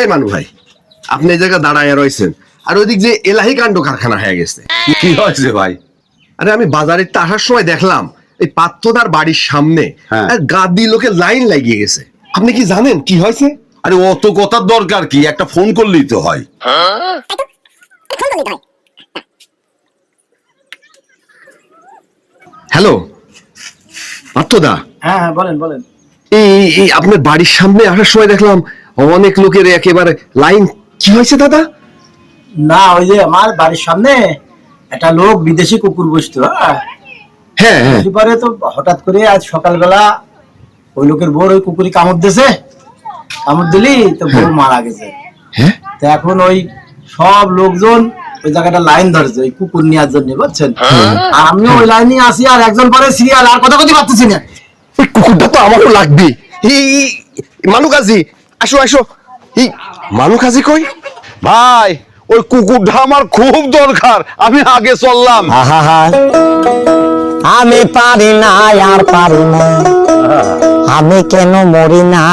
এই মানু ভাই আপনি এই জায়গায় দাঁড়ায় রয়েছেন আর ওইদিক যে এলাহি কাণ্ড কারখানা হয়ে গেছে। কি হয়েছে ভাই? আরে আমি বাজারে আসার সময় দেখলাম এই পাত্রদার বাড়ির সামনে হ্যাঁ। গাদি লোকের লাইন লাগিয়ে গেছে। আপনি কি জানেন কি হয়েছে? আরে অত কথার দরকার কি একটা ফোন করলেই তো হয়। হ্যালো পাত্রদা। হ্যাঁ হ্যাঁ বলেন বলেন। এই আপনার বাড়ির সামনে আসার সময় দেখলাম অনেক লোকের একেবারে লাইন। কি হয়েছে দাদা? না ওই যে আমার বাড়ির সামনে একটা লোক বিদেশি কুকুর বসতো হ্যাঁ? হ্যাঁ হ্যাঁ। পরে তো হঠাৎ করে আজ সকালবেলা ওই লোকের বোর ওই কুকুরি কামড় দিয়েছে। কামড় দিলি তো বউ মারা গেছে। হ্যাঁ? তো এখন ওই সব লোকজন ওই জায়গাটা লাইন ধরেছে ওই কুকুর নেওয়ার জন্য বুঝছেন? আর আমিও ওই লাইনে আসি আর একজন পরে সিরিয়াল আর কথা কথা পারতেছি না। এই কুকুরটা তো আমারও লাগবে। মানু কাজী আসো আসো। এই মানু কাজী কই? ভাই ওই কুকুরটা আমার খুব দরকার। আমি আগে চললাম। আমি পারি না আর পারি না। আমি কেন মরি না?